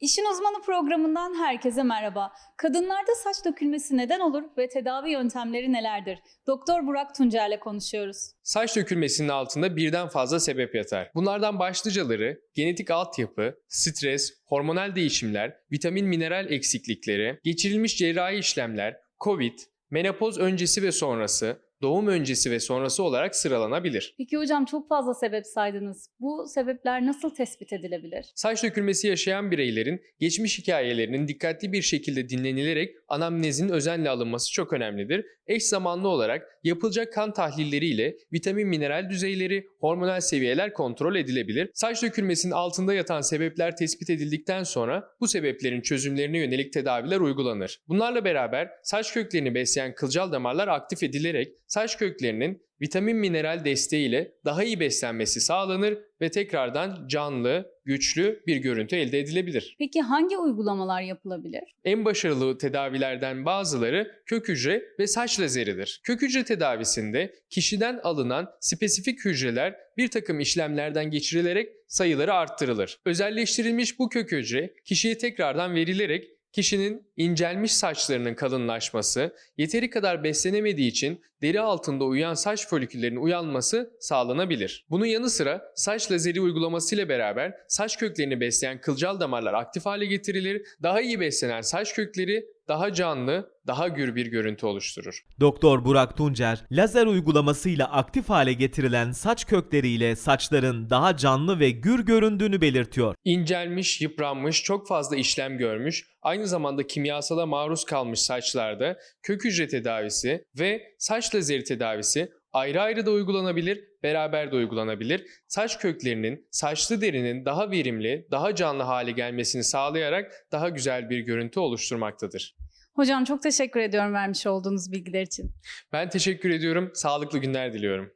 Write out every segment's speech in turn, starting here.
İşin Uzmanı programından herkese merhaba. Kadınlarda saç dökülmesi neden olur ve tedavi yöntemleri nelerdir? Doktor Burak Tuncer'le konuşuyoruz. Saç dökülmesinin altında birden fazla sebep yatar. Bunlardan başlıcaları genetik altyapı, stres, hormonal değişimler, vitamin mineral eksiklikleri, geçirilmiş cerrahi işlemler, COVID, menopoz öncesi ve sonrası, doğum öncesi ve sonrası olarak sıralanabilir. Peki hocam çok fazla sebep saydınız. Bu sebepler nasıl tespit edilebilir? Saç dökülmesi yaşayan bireylerin geçmiş hikayelerinin dikkatli bir şekilde dinlenilerek anamnezin özenle alınması çok önemlidir. Eş zamanlı olarak yapılacak kan tahlilleriyle vitamin mineral düzeyleri, hormonal seviyeler kontrol edilebilir. Saç dökülmesinin altında yatan sebepler tespit edildikten sonra bu sebeplerin çözümlerine yönelik tedaviler uygulanır. Bunlarla beraber saç köklerini besleyen kılcal damarlar aktif edilerek saç köklerinin vitamin mineral desteğiyle daha iyi beslenmesi sağlanır ve tekrardan canlı, güçlü bir görüntü elde edilebilir. Peki hangi uygulamalar yapılabilir? En başarılı tedavilerden bazıları kök hücre ve saç lazeridir. Kök hücre tedavisinde kişiden alınan spesifik hücreler bir takım işlemlerden geçirilerek sayıları arttırılır. Özelleştirilmiş bu kök hücre kişiye tekrardan verilerek kişinin incelmiş saçlarının kalınlaşması, yeteri kadar beslenemediği için deri altında uyuyan saç foliküllerinin uyanması sağlanabilir. Bunun yanı sıra saç lazeri uygulaması ile beraber saç köklerini besleyen kılcal damarlar aktif hale getirilir. Daha iyi beslenen saç kökleri daha canlı, daha gür bir görüntü oluşturur. Doktor Burak Tuncer, lazer uygulamasıyla aktif hale getirilen saç kökleriyle saçların daha canlı ve gür göründüğünü belirtiyor. İncelmiş, yıpranmış, çok fazla işlem görmüş, aynı zamanda kimyasala maruz kalmış saçlarda kök hücre tedavisi ve saç lazeri tedavisi ayrı ayrı da uygulanabilir, beraber de uygulanabilir. Saç köklerinin, saçlı derinin daha verimli, daha canlı hale gelmesini sağlayarak daha güzel bir görüntü oluşturmaktadır. Hocam çok teşekkür ediyorum vermiş olduğunuz bilgiler için. Ben teşekkür ediyorum, sağlıklı günler diliyorum.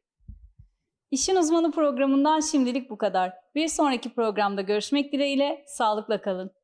İşin Uzmanı programından şimdilik bu kadar. Bir sonraki programda görüşmek dileğiyle sağlıkla kalın.